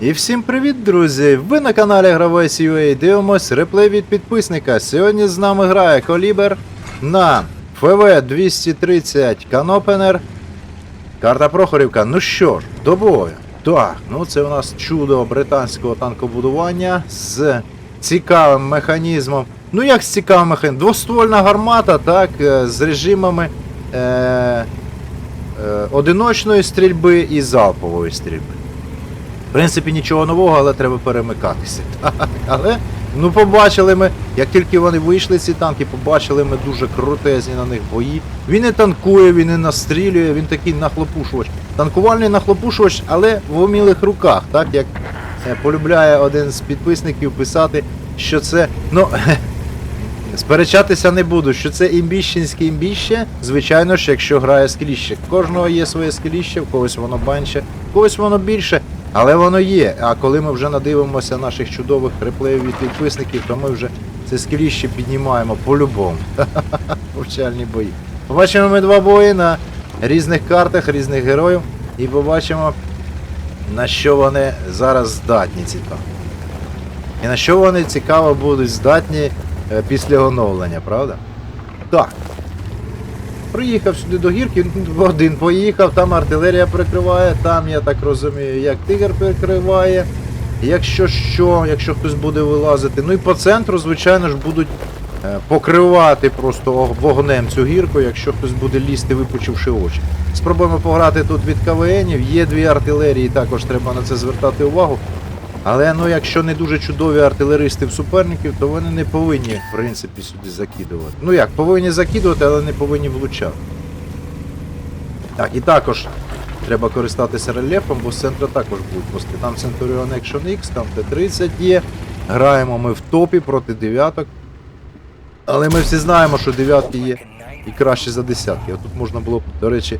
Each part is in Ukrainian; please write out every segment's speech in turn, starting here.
І всім привіт, друзі! Ви на каналі Гравець UA дивимось реплей від підписника. Сьогодні з нами грає Колібер на ФВ 230 Канопенер. Карта Прохорівка. Ну що ж, до бою. Так, ну це у нас чудо британського танкобудування з цікавим механізмом. Ну як з цікавим механізмом? Двоствольна гармата, так, е, з режимами е, е, одиночної стрільби і залпової стрільби. Принципі, нічого нового, але треба перемикатися. Але ну побачили ми, як тільки вони вийшли, ці танки, побачили ми дуже крутезні на них бої. Він не танкує, він не настрілює, він такий нахлопушувач. Танкувальний нахлопушувач, але в умілих руках, так як е, полюбляє один з підписників писати, що це. ну... Сперечатися не буду, що це імбіщенське імбіще, звичайно ж, якщо грає скеліще. Кожного є своє скеліще, в когось воно менше, в когось воно більше, але воно є. А коли ми вже надивимося наших чудових реплеїв від підписників, то ми вже це скеліще піднімаємо по-любому. Повчальні бої. Побачимо ми два бої на різних картах, різних героїв, і побачимо, на що вони зараз здатні ці танки. І на що вони цікаво будуть здатні е, після оновлення, правда? Так. Приїхав сюди до гірки, ну, один поїхав, там артилерія прикриває, там, я так розумію, як тигр прикриває. Якщо що, якщо хтось буде вилазити. Ну і по центру, звичайно ж, будуть е, покривати просто вогнем цю гірку, якщо хтось буде лізти, випучивши очі. Спробуємо пограти тут від КВНів, є дві артилерії, також треба на це звертати увагу. Але ну, якщо не дуже чудові артилеристи в суперників, то вони не повинні, в принципі, сюди закидувати. Ну як, повинні закидувати, але не повинні влучати. Так, і також треба користатися рельєфом, бо з центру також будуть пости. Там Centurion Action X, там Т-30 є. Граємо ми в топі проти дев'яток. Але ми всі знаємо, що дев'ятки є і краще за десятки. А тут можна було б, до речі,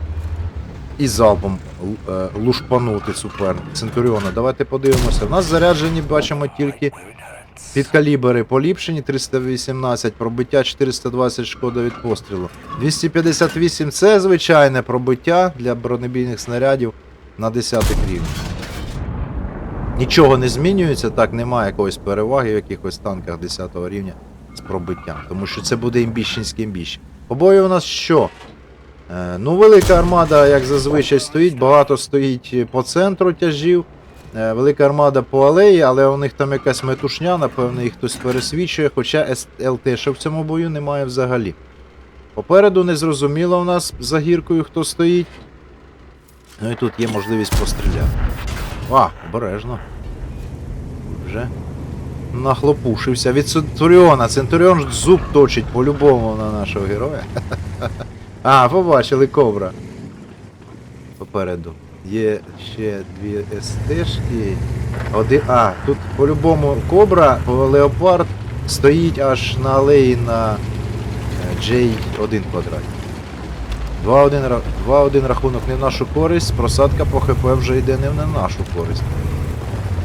і залпом е, лушпанути суперника. Центуріона. Давайте подивимося. У нас заряджені, бачимо тільки підкалібери поліпшені 318, пробиття 420 шкода від пострілу. 258 це звичайне пробиття для бронебійних снарядів на 10 рівні. Нічого не змінюється, так немає якоїсь переваги в якихось танках 10 рівня з пробиттям, тому що це буде імбіщенське імбіще. По бою у нас що? Е, Ну, велика армада, як зазвичай, стоїть, багато стоїть по центру тяжів. Е, Велика армада по алеї, але у них там якась метушня, напевно, їх хтось пересвічує, хоча ЛТ ще в цьому бою немає взагалі. Попереду незрозуміло у нас за гіркою, хто стоїть. Ну і тут є можливість постріляти. А, обережно. Вже нахлопушився від Центуріона. Центуріон зуб точить по-любому на нашого героя. А, побачили кобра. Попереду. Є ще дві СТшки. Один. А, тут по-любому кобра, леопард стоїть аж на алеї на е, J1 квадраті. 2-1 2-1 рахунок не в нашу користь, просадка по ХП вже йде не на нашу користь.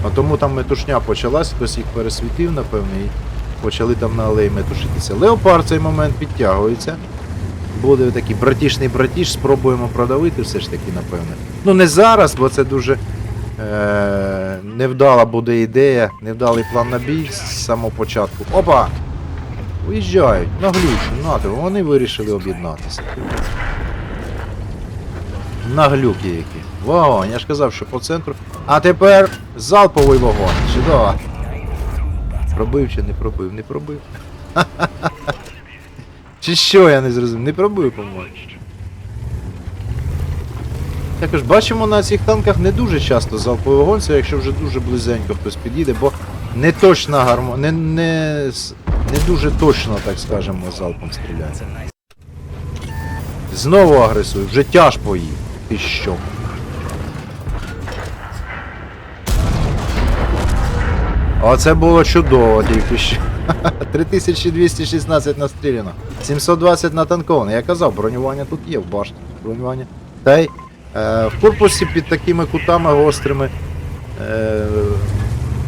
А тому там метушня почалась, хтось їх пересвітив, напевно, і почали там на алеї метушитися. Леопард в цей момент підтягується. Буде такий братішний братіш, спробуємо продавити все ж таки, напевне. Ну не зараз, бо це дуже е- невдала буде ідея, невдалий план на бій з самого початку. Опа! Уїжджають, наглючі, нати, вони вирішили об'єднатися. Наглюки які. Вогонь, я ж казав, що по центру. А тепер залповий вогонь. Чудово. Пробив чи не пробив? Не пробив. Чи що я не зрозумів? Не пробив, по-моєму. Також бачимо на цих танках не дуже часто залповий вогонь, якщо вже дуже близенько хтось підійде, бо не точна гармо... не, не, не дуже точно, так скажемо, залпом стріляє. Знову агресує, вже тяж поїв. Ти що? Оце було чудово тільки що. 3216 настріляно. 720 натанковано. Я казав, бронювання тут є в башті. Бронювання. Та й е, в корпусі під такими кутами гострими е,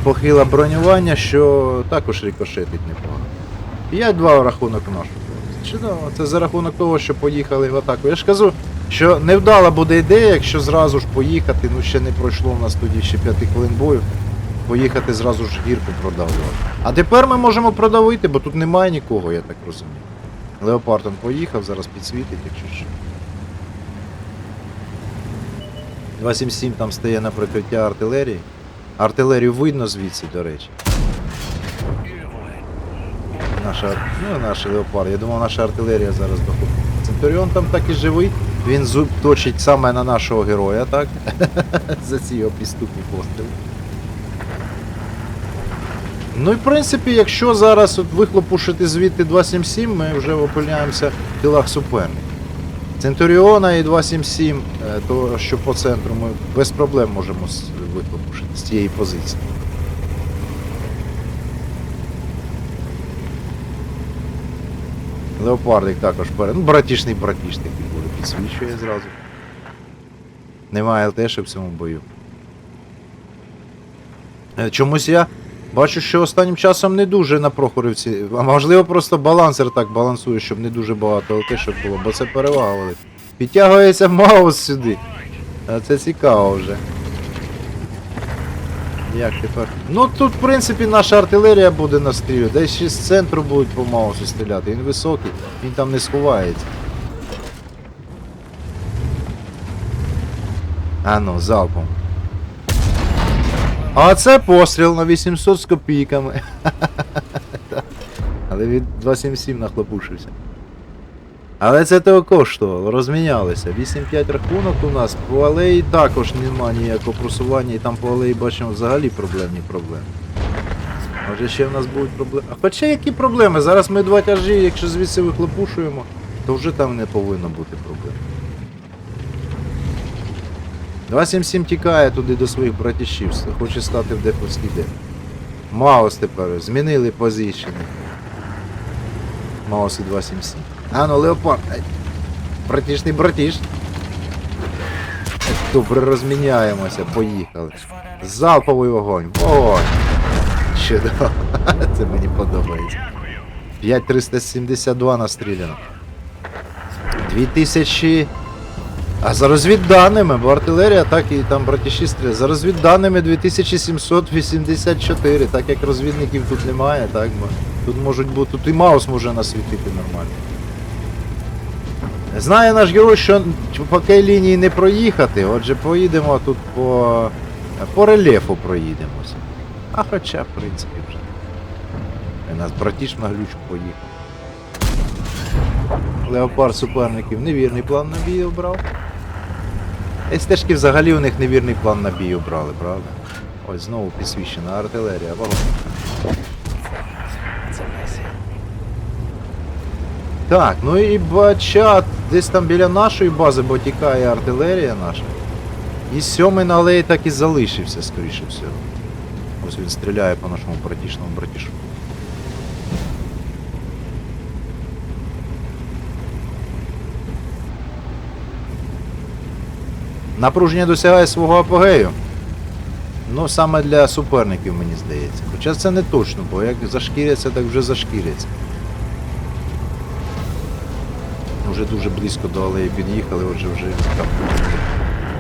похиле бронювання, що також рикошетить непогано. 5-2 рахунок наш. Чудово, це за рахунок того, що поїхали в атаку. Я ж кажу, що невдала буде ідея, якщо зразу ж поїхати, ну ще не пройшло в нас тоді ще 5 хвилин бою, поїхати зразу ж гірку продавлювати. А тепер ми можемо продавити, бо тут немає нікого, я так розумію. Леопард он поїхав, зараз підсвітить, якщо що. 277 там стає на прикриття артилерії. Артилерію видно звідси, до речі. Наша, ну, наш леопард. Я думав, наша артилерія зараз доходить. Центуріон там так і живий. Він зуб точить саме на нашого героя, так? За ці його підступні постріли. Ну і в принципі, якщо зараз от вихлопушити звідти 277, ми вже опиняємося в тилах суперника. Центуріона і 277, е, то що по центру ми без проблем можемо вихлопушити з цієї позиції. Леопардик також перед. Ну, братішний братішник буде підсвічує зразу. Немає ЛТшки в цьому бою. Е, Чомусь я бачу, що останнім часом не дуже на Прохорівці. А можливо, просто балансер так балансує, щоб не дуже багато ЛТшок було, бо це перевага. Підтягується маус сюди. А це цікаво вже. Як тепер? Ну тут, в принципі, наша артилерія буде настрілювати. Десь ще з центру будуть по маусу стріляти. Він високий, він там не сховається. А ну, залпом. А це постріл на 800 з копійками. Але від 277 нахлопушився. Але це того коштувало, розмінялися. 8-5 рахунок у нас, по алеї також нема ніякого просування, і там по алеї бачимо взагалі проблемні проблеми. Може ще в нас будуть проблеми. А хоча які проблеми? Зараз ми два тяжі, якщо звідси вихлопушуємо, то вже там не повинно бути проблем. 277 тікає туди до своїх братішів, хоче стати в Дефовський день. Маус тепер, змінили позиції. Маус і 277. А ну, Леопард. Братішний братіш. Добре, розміняємося, поїхали. Залповий вогонь. Вогонь. Чудово. Це мені подобається. 5372 настріляно. 2000. А за розвідданими, бо артилерія, так і там братіші стріляють. За розвідданими 2784, так як розвідників тут немає, так бо тут можуть бути. Тут і Маус може насвітити нормально. Знає наш герой, що по тій лінії не проїхати, отже поїдемо тут по. по рельєфу проїдемося. А хоча, в принципі, вже. У нас братіш на глючку поїхав. Леопард суперників невірний план на бій обрав. Стежки взагалі у них невірний план на бій обрали, правда? Ось знову підсвічена артилерія, вагон. Так, ну і бачат, десь там біля нашої бази, бо тікає артилерія наша. І сьомий на алеї так і залишився, скоріше всього. Ось він стріляє по нашому братішному братішу. Напруження досягає свого апогею. Ну, саме для суперників, мені здається. Хоча це не точно, бо як зашкіряться, так вже зашкіряться. Вже дуже близько до алеї під'їхали, отже вже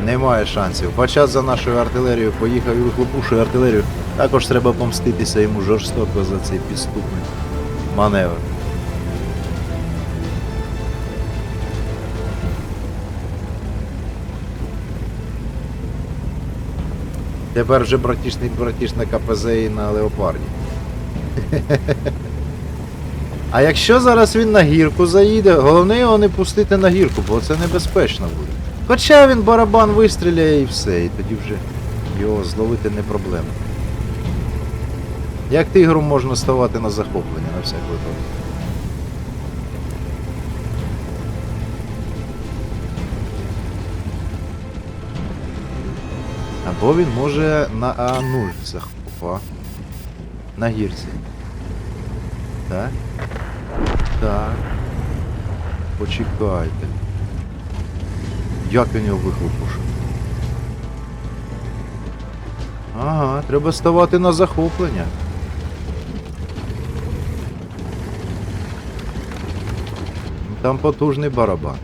немає шансів. Бачат за нашою артилерією поїхав і вихлопушує артилерію. Також треба помститися йому жорстоко за цей підступний маневр. Тепер вже братішний братіш на КПЗ і на Леопарді. А якщо зараз він на гірку заїде, головне його не пустити на гірку, бо це небезпечно буде. Хоча він барабан вистріляє і все, і тоді вже його зловити не проблема. Як тигром можна ставати на захоплення на всяк випадок. Або він може на А0 захопа. На гірці. Так? Так. Почекайте. Як він його вихлопушив? Ага, треба ставати на захоплення. Там потужний барабан.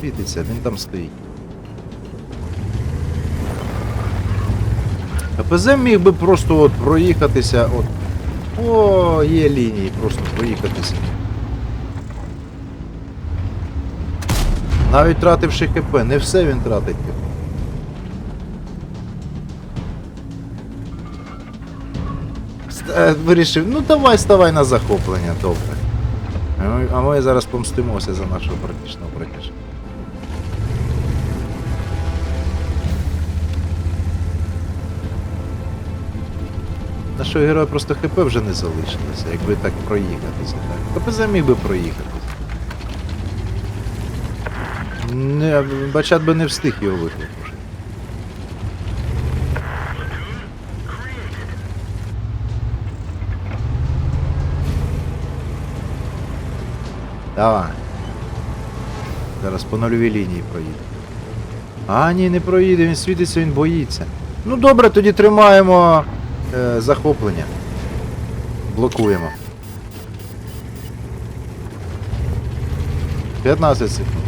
Світиться, він там стоїть. КПЗ міг би просто от проїхатися, от. О, є лінії, просто проїхатися. Навіть тративши ХП, не все він тратить. Ст- е, Вирішив, ну давай ставай на захоплення, добре. А ми, зараз помстимося за нашого практичного братіша. Нашого героя просто ХП вже не залишилося, якби так проїхатися. Так. КПЗ міг би проїхатися. Не, бачат би не встиг його викликати. Давай. Зараз по нульовій лінії проїде. А, ні, не проїде, він світиться, він боїться. Ну добре, тоді тримаємо захоплення. Блокуємо. 15 секунд.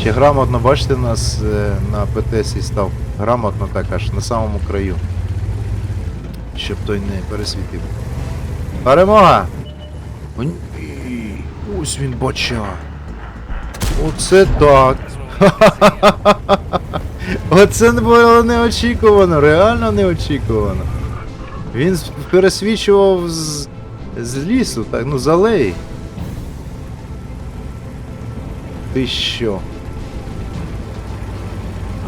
Ще грамотно, бачите, нас е, на ПТСі став грамотно так аж на самому краю. Щоб той не пересвітив. Перемога! Ось він бача. Оце так. Оце було неочікувано, реально неочікувано. Він пересвічував з, з лісу, так, ну з алеї. Ти що?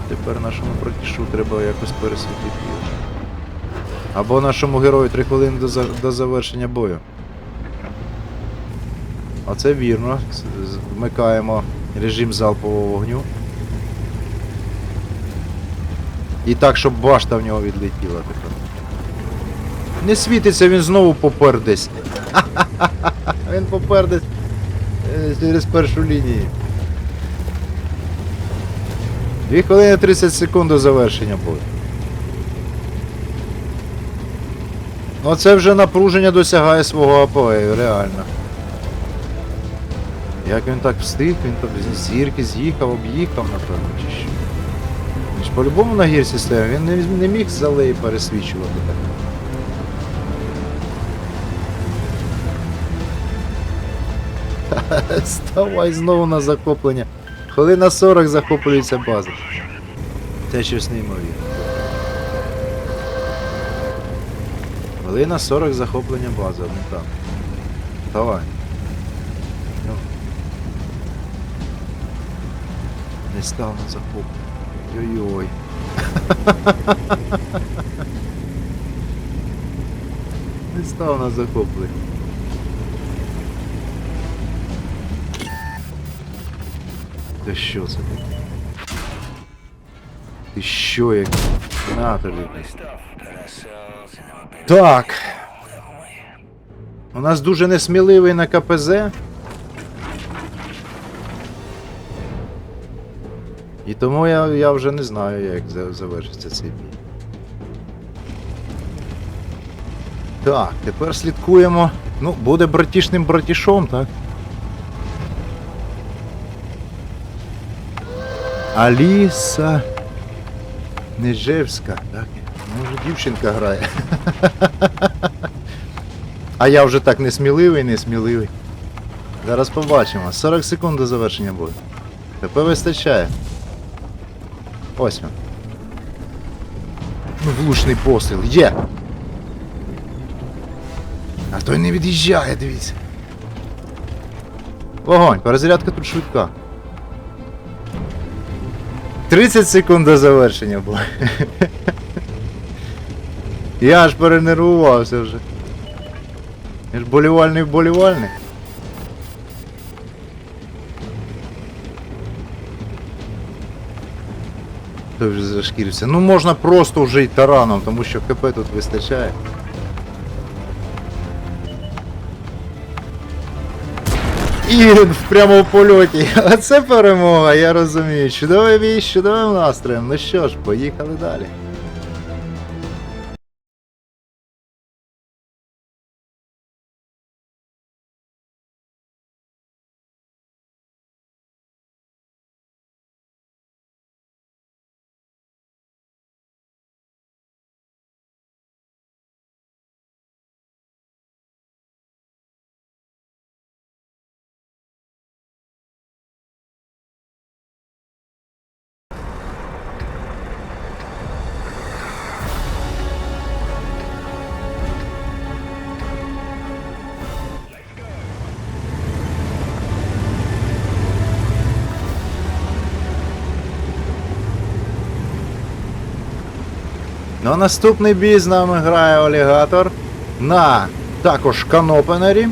Тепер нашому братішу треба якось пересвітити. Або нашому герою 3 хвилини до, за- до завершення бою. Оце вірно. Вмикаємо режим залпового вогню. І так, щоб башта в нього відлетіла тепер. Не світиться, він знову попер десь. Він попер десь е, через першу лінію. 2 хвилини 30 секунд до завершення бою. Ну це вже напруження досягає свого апогею, реально. Як він так встиг, він там з зірки з'їхав, об'їхав, напевно, чи що. Він ж по-любому на гірці стояв, він не, не міг з алеї пересвічувати так. Ставай знову на захоплення. Хвилина 40 захоплюється база. Це щось неймовірне. Хвилина 40 захоплення бази, одне там. Давай. Ну. Не став на захоплення. Ой-ой. Не став на захоплення. Та що це таке? Ти що як? На тобі. Так. У нас дуже несміливий на КПЗ. І тому я, я вже не знаю, як завершиться цей бій. Так, тепер слідкуємо. Ну, буде братішним братішом, так? Аліса Нежевська, так? Може дівчинка грає. А я вже так несміливий, несміливий. Зараз побачимо. 40 секунд до завершення бою. ТП вистачає. Ось він. Ну, влучний постріл. Є! А той не від'їжджає, дивіться. Вогонь, перезарядка тут швидка. 30 секунд до завершення було. Я аж перенервувався вже. Я ж болівальний вболівальник. Той вже зашкірився. Ну можна просто вже й тараном, тому що КП тут вистачає. І в прямому польоті. А це перемога, я розумію. Чудовий бій чудовим настроєм. Ну що ж, поїхали далі. А наступний бій з нами грає Олігатор на також канопенері.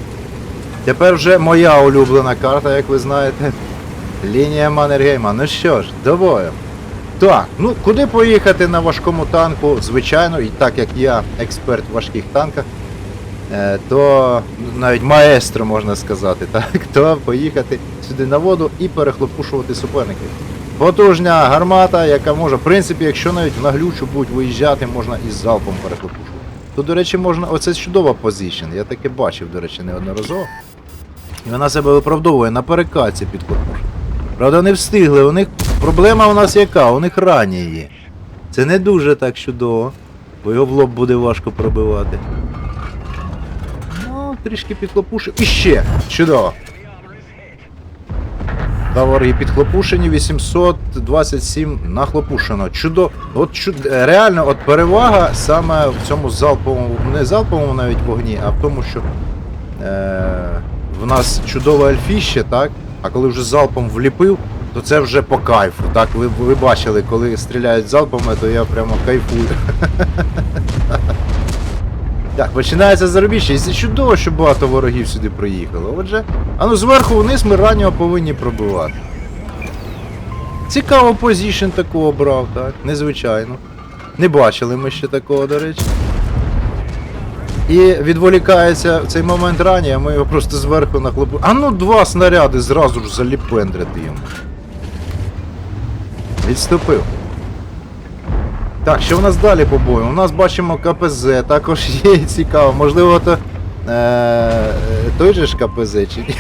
Тепер вже моя улюблена карта, як ви знаєте. Лінія Маннергейма. Ну що ж, до бою. Так, ну куди поїхати на важкому танку? Звичайно, і так як я експерт в важких танках, е, то навіть маестро можна сказати, так, то поїхати сюди на воду і перехлопушувати суперників. Потужня гармата, яка може, в принципі, якщо навіть в наглючу будуть виїжджати, можна із залпом перехлопушувати. Тут, до речі, можна. Оце чудова позиція. Я таке бачив, до речі, неодноразово. І вона себе виправдовує на перекатці під корпус. Правда, не встигли. У них проблема у нас яка? У них ранні є. Це не дуже так чудово, бо його в лоб буде важко пробивати. Ну, трішки підхлопушив. І ще! Чудово! Вороги підхлопушені, 827 нахлопушено. Чудо, от чуд... реально, от перевага саме в цьому залповому, не залповому навіть вогні, а в тому, що е... в нас чудове альфіще, так? А коли вже залпом вліпив, то це вже по кайфу. Так, ви, ви бачили, коли стріляють залпами, то я прямо кайфую. Так, починається заробіще. І чудово, що багато ворогів сюди приїхало. Отже, а ну зверху вниз ми раннього повинні пробивати. Цікаво позішн такого обрав, так? Незвичайно. Не бачили ми ще такого, до речі. І відволікається в цей момент рані, а ми його просто зверху нахлопу. А ну два снаряди зразу ж заліпендрити йому. Відступив. Так, що в нас далі по бою? У нас бачимо КПЗ, також є цікаво. Можливо, то е, той же ж КПЗ чи ні?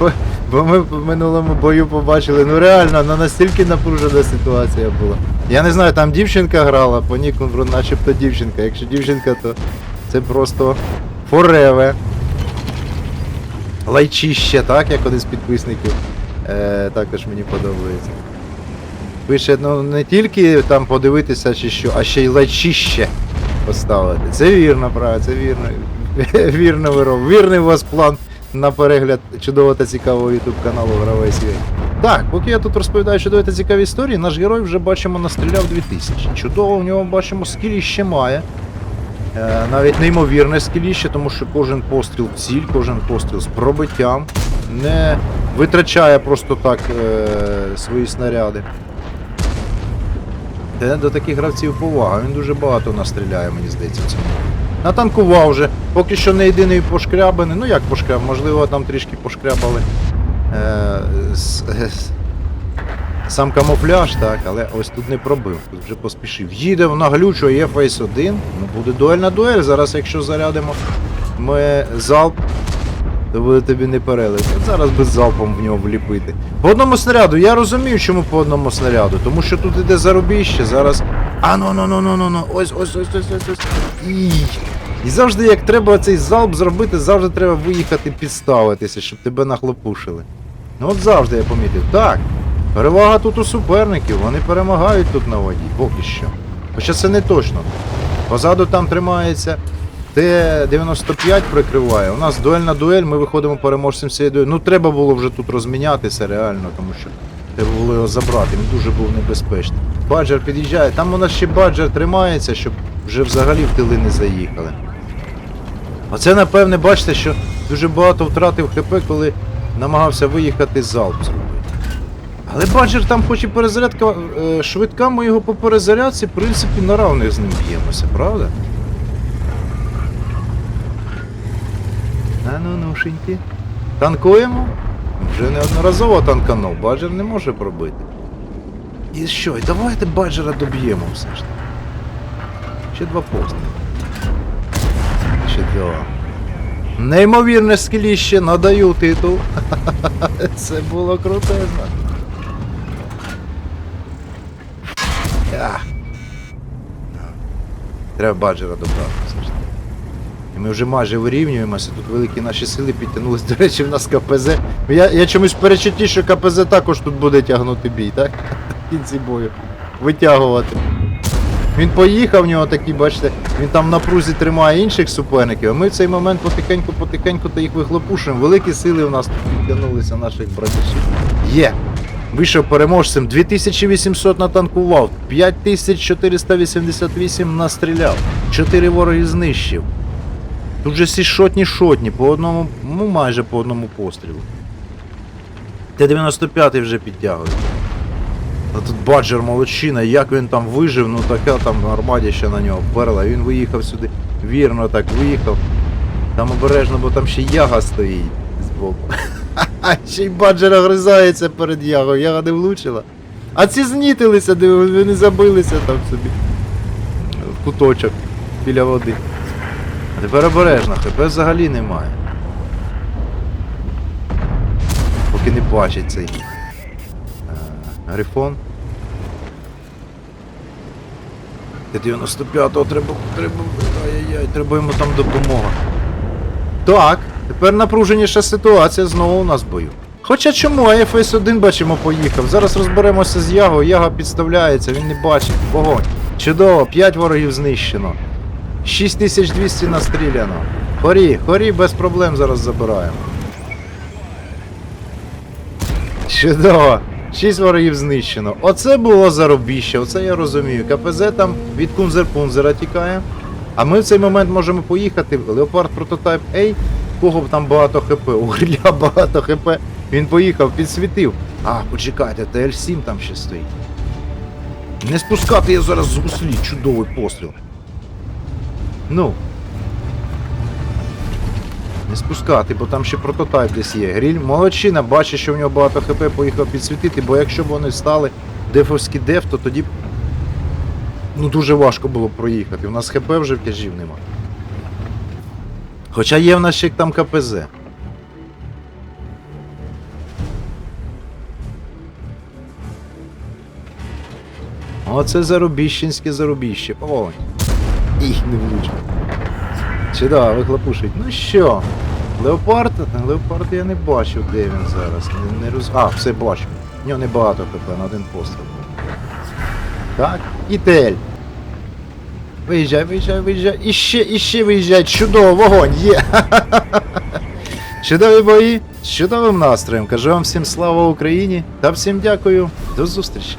Бо- ми в минулому бою побачили, ну реально, ну настільки напружена ситуація була. Я не знаю, там дівчинка грала, по ніку начебто дівчинка. Якщо дівчинка, то це просто фореве. Лайчище, так, як один з підписників. Е, також мені подобається. Пише, ну не тільки там подивитися чи що, а ще й лачище поставити. Це вірно, правда, це вірно. Вірно вироб. Вірний у вас план на перегляд чудового та цікавого YouTube каналу Гравець Свій. Так, поки я тут розповідаю чудові та цікаві історії, наш герой вже бачимо настріляв 2000. Чудово в нього бачимо скіліще має. Е, навіть неймовірне скіліще, тому що кожен постріл ціль, кожен постріл з пробиттям не витрачає просто так е, свої снаряди. Те до таких гравців повага. Він дуже багато настріляє, мені здається, цьому. Натанкував вже. Поки що не єдиний пошкрябаний. Ну як пошкряб, можливо, там трішки пошкрябали. Е, с- е, сам камуфляж, так, але ось тут не пробив, тут вже поспішив. Їде в наглючу, є фейс 1. Ну буде дуель на дуель. Зараз, якщо зарядимо ми залп, то буде тобі не перелити. Зараз без залпом в нього вліпити. По одному снаряду, я розумію, чому по одному снаряду, тому що тут іде заробіще, зараз. А ну ну ну ну ну ну ось ось ось ось ось ось. І, і завжди, як треба цей залп зробити, завжди треба виїхати підставитися, щоб тебе нахлопушили. Ну от завжди я помітив. Так. Перевага тут у суперників, вони перемагають тут на воді, поки що. Хоча це не точно. Позаду там тримається Т-95 прикриває. У нас дуель на дуель, ми виходимо переможцем цієї дуелі. Ну треба було вже тут розмінятися реально, тому що треба було його забрати, він дуже був небезпечний. Баджер під'їжджає, там у нас ще баджер тримається, щоб вже взагалі в тили не заїхали. Оце, напевне, бачите, що дуже багато втратив ХП, коли намагався виїхати залп зробити. Але баджер там хоч і перезарядка е, швидка, ми його по перезарядці, в принципі, на равних з ним б'ємося, правда? Ну. Танкуємо? Вже неодноразово танканув, баджер не може пробити. І що, і давайте баджера доб'ємо все ж. Ще два постріли. Чудово. Неймовірне скіліще, надаю титул. Це було крутезно. Треба баджера добрати все ж. І ми вже майже вирівнюємося, тут великі наші сили підтягнулись. До речі, в нас КПЗ. Я, я чомусь перечутті, що КПЗ також тут буде тягнути бій, так? В кінці бою. Витягувати. Він поїхав, в нього такий, бачите, він там на прузі тримає інших суперників, а ми в цей момент потихеньку-потихеньку їх вихлопушуємо. Великі сили у нас тут підтягнулися наших братішів. Є! Вийшов переможцем, 2800 натанкував, 5488 настріляв, 4 вороги знищив. Тут же всі шотні шотні, по одному, ну майже по одному пострілу. Т-95 вже підтягує. А тут баджер молодчина, як він там вижив, ну така там армаді ще на нього перла. Він виїхав сюди, вірно так виїхав. Там обережно, бо там ще яга стоїть збоку. А ще й баджер огризається перед ягою, яга не влучила. А ці знітилися, вони забилися там собі. В куточок біля води. А тепер обережно, ХП взагалі немає. Поки не бачить цей е, грифон. Т-95 треба, треба, ай-яй-яй, треба йому там допомога. Так, тепер напруженіша ситуація знову у нас в бою. Хоча чому, а ФС-1 бачимо поїхав. Зараз розберемося з Яго, Яга підставляється, він не бачить. Вогонь. Чудово, 5 ворогів знищено. 6200 настріляно. Хорі, хорі без проблем зараз забираємо. Чудово. 6 ворогів знищено. Оце було заробіще, оце я розумію. КПЗ там від кунзер-пунзера тікає. А ми в цей момент можемо поїхати. Леопард прототайп A, кого б там багато хп, у гриля багато хп. Він поїхав, підсвітив. А, почекайте, ТЛ-7 там ще стоїть. Не спускати я зараз з гуслі, чудовий постріл. Ну. Не спускати, бо там ще прототайп десь є. Гріль молодчина, бачить, що в нього багато хп, поїхав підсвітити, бо якщо б вони стали дефовський деф, то тоді ну дуже важко було б проїхати. У нас хп вже в тяжів нема. Хоча є в нас ще там КПЗ. Оце зарубіщенське зарубіще. Ой. Їх не влучив. Чи вихлопушить. Ну що? Леопард? Леопард я не бачу, де він зараз. Не, не роз... А, все бачу. Нього небагато хп на один постріл. Так, і тель. Виїжджай, виїжджай, виїжджай. І ще, і ще виїжджай. Чудово, вогонь, є. Чудові бої, з чудовим настроєм. Кажу вам всім слава Україні та всім дякую. До зустрічі.